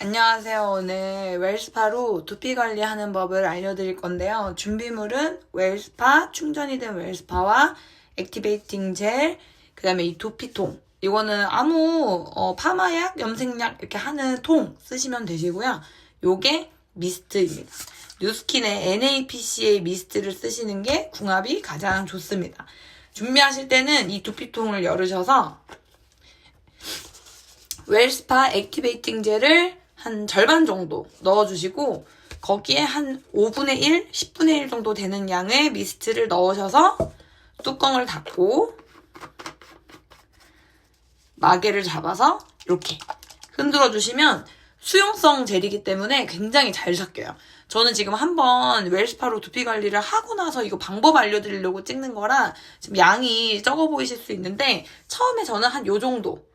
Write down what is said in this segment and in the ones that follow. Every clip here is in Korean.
안녕하세요. 오늘 웰스파로 두피 관리하는 법을 알려드릴 건데요. 준비물은 웰스파, 충전이 된 웰스파와 액티베이팅 젤, 그 다음에 이 두피통. 이거는 아무 어, 파마약, 염색약 이렇게 하는 통 쓰시면 되시고요. 요게 미스트입니다. 뉴스킨의 NAPCA 미스트를 쓰시는 게 궁합이 가장 좋습니다. 준비하실 때는 이 두피통을 열으셔서 웰스파 액티베이팅 젤을 한 절반 정도 넣어주시고 거기에 한 5분의 1, 10분의 1 정도 되는 양의 미스트를 넣으셔서 뚜껑을 닫고 마개를 잡아서 이렇게 흔들어 주시면 수용성 젤이기 때문에 굉장히 잘 섞여요. 저는 지금 한번 웰스파로 두피 관리를 하고 나서 이거 방법 알려드리려고 찍는 거라 지금 양이 적어 보이실 수 있는데 처음에 저는 한 요 정도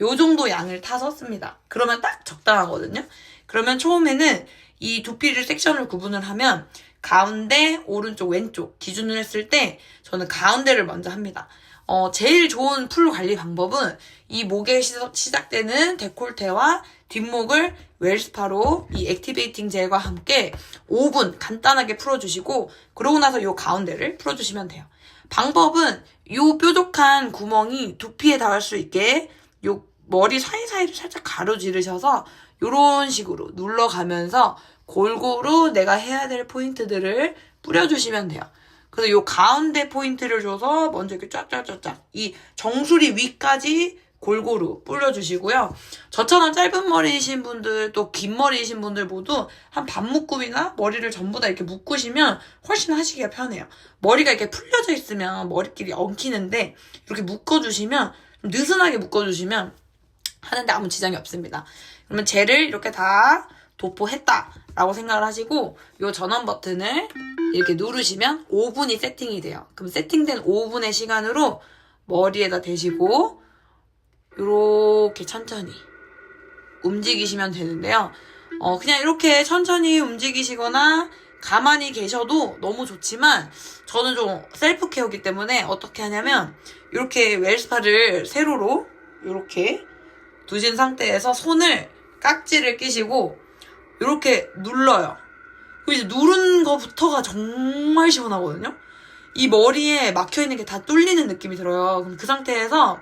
요 정도 양을 타서 씁니다. 그러면 딱 적당하거든요. 그러면 처음에는 이 두피를 섹션을 구분을 하면 가운데, 오른쪽, 왼쪽 기준을 했을 때 저는 가운데를 먼저 합니다. 어, 제일 좋은 풀 관리 방법은 이 목에 시작- 시작되는 데콜테와 뒷목을 웰스파로 이 액티베이팅 젤과 함께 5분 간단하게 풀어주시고 그러고 나서 요 가운데를 풀어주시면 돼요. 방법은 요 뾰족한 구멍이 두피에 닿을 수 있게 요 머리 사이사이를 살짝 가로지르셔서 요런 식으로 눌러가면서 골고루 내가 해야 될 포인트들을 뿌려주시면 돼요. 그래서 요 가운데 포인트를 줘서 먼저 이렇게 쫙쫙쫙쫙 이 정수리 위까지 골고루 뿌려주시고요. 저처럼 짧은 머리이신 분들 또 긴 머리이신 분들 모두 한 반묶음이나 머리를 전부 다 이렇게 묶으시면 훨씬 하시기가 편해요. 머리가 이렇게 풀려져 있으면 머리끼리 엉키는데 이렇게 묶어주시면 좀 느슨하게 묶어주시면 하는데 아무 지장이 없습니다. 그러면 젤을 이렇게 다 도포했다라고 생각을 하시고 이 전원 버튼을 이렇게 누르시면 5분이 세팅이 돼요. 그럼 세팅된 5분의 시간으로 머리에다 대시고 이렇게 천천히 움직이시면 되는데요. 어, 그냥 이렇게 천천히 움직이시거나 가만히 계셔도 너무 좋지만 저는 좀 셀프 케어기 때문에 어떻게 하냐면 이렇게 웰스파를 세로로 이렇게 두신 상태에서 손을 깍지를 끼시고 이렇게 눌러요. 그리고 이제 누른 거부터가 정말 시원하거든요. 이 머리에 막혀 있는 게 다 뚫리는 느낌이 들어요. 그럼 그 상태에서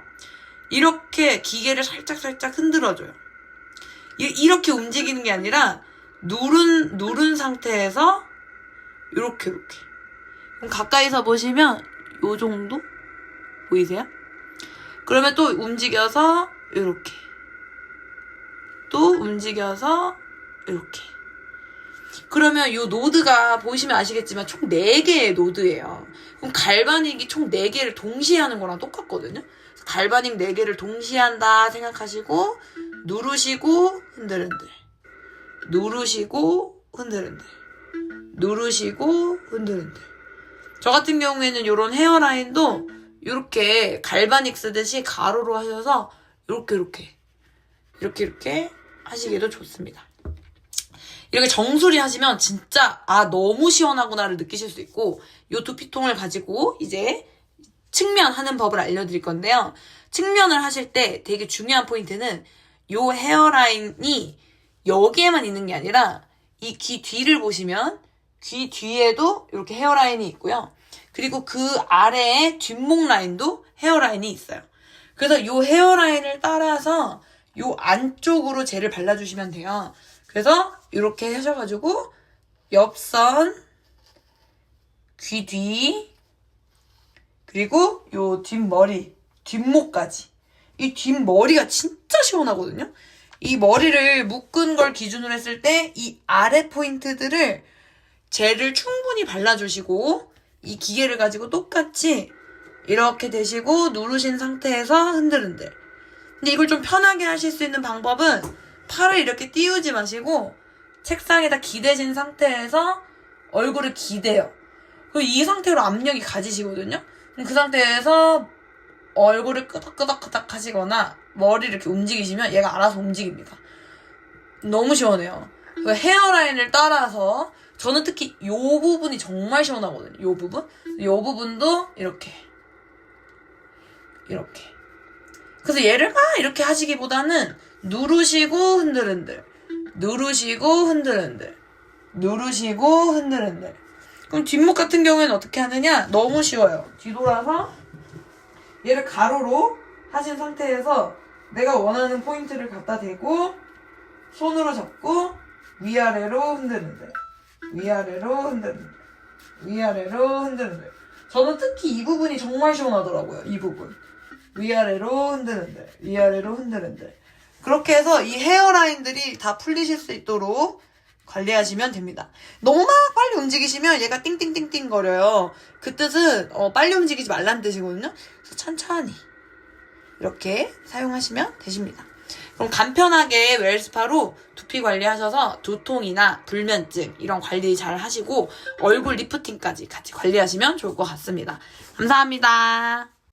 이렇게 기계를 살짝 살짝 흔들어줘요. 이- 이렇게 움직이는 게 아니라 누른 누른 상태에서 이렇게 이렇게. 그럼 가까이서 보시면 요 정도 보이세요? 그러면 또 움직여서 이렇게. 또 움직여서 이렇게. 그러면 이 노드가 보시면 아시겠지만 총 4개의 노드예요. 그럼 갈바닉이 총 4개를 동시에 하는 거랑 똑같거든요. 갈바닉 4개를 동시에 한다 생각하시고 누르시고 흔들흔들. 누르시고 흔들흔들. 누르시고 흔들흔들. 저 같은 경우에는 이런 헤어라인도 이렇게 갈바닉 쓰듯이 가로로 하셔서 이렇게 이렇게 이렇게 이렇게 하시기도 좋습니다. 이렇게 정수리 하시면 진짜 아 너무 시원하구나를 느끼실 수 있고 요 두피통을 가지고 이제 측면하는 법을 알려드릴 건데요. 측면을 하실 때 되게 중요한 포인트는 요 헤어라인이 여기에만 있는 게 아니라 이 귀 뒤를 보시면 귀 뒤에도 이렇게 헤어라인이 있고요. 그리고 그 아래에 뒷목 라인도 헤어라인이 있어요. 그래서 요 헤어라인을 따라서 요 안쪽으로 젤을 발라주시면 돼요. 그래서 이렇게 하셔가지고 옆선, 귀 뒤, 그리고 요 뒷머리, 뒷목까지. 이 뒷머리가 진짜 시원하거든요? 이 머리를 묶은 걸 기준으로 했을 때 이 아래 포인트들을 젤을 충분히 발라주시고 이 기계를 가지고 똑같이 이렇게 대시고 누르신 상태에서 흔들흔들. 근데 이걸 좀 편하게 하실 수 있는 방법은 팔을 이렇게 띄우지 마시고 책상에다 기대신 상태에서 얼굴을 기대요. 그리고 이 상태로 압력이 가지시거든요. 그 상태에서 얼굴을 끄덕끄덕끄덕 하시거나 머리를 이렇게 움직이시면 얘가 알아서 움직입니다. 너무 시원해요. 그 헤어라인을 따라서 저는 특히 요 부분이 정말 시원하거든요. 요 부분. 요 부분도 이렇게 이렇게. 그래서 얘를 막 이렇게 하시기보다는 누르시고 흔들흔들 누르시고 흔들흔들. 누르시고 흔들흔들. 그럼 뒷목 같은 경우에는 어떻게 하느냐? 너무 쉬워요. 뒤돌아서 얘를 가로로 하신 상태에서 내가 원하는 포인트를 갖다 대고 손으로 잡고 위아래로 흔드는데 위아래로 흔드는데 위아래로 흔드는데 저는 특히 이 부분이 정말 시원하더라고요 이 부분 위아래로 흔드는데 위아래로 흔드는데 그렇게 해서 이 헤어라인들이 다 풀리실 수 있도록 관리하시면 됩니다. 너무 막 빨리 움직이시면 얘가 띵띵띵띵 거려요. 그 뜻은 어, 빨리 움직이지 말라는 뜻이거든요. 그래서 천천히 이렇게 사용하시면 되십니다. 그럼 간편하게 웰스파로 두피 관리하셔서 두통이나 불면증 이런 관리 잘 하시고 얼굴 리프팅까지 같이 관리하시면 좋을 것 같습니다. 감사합니다.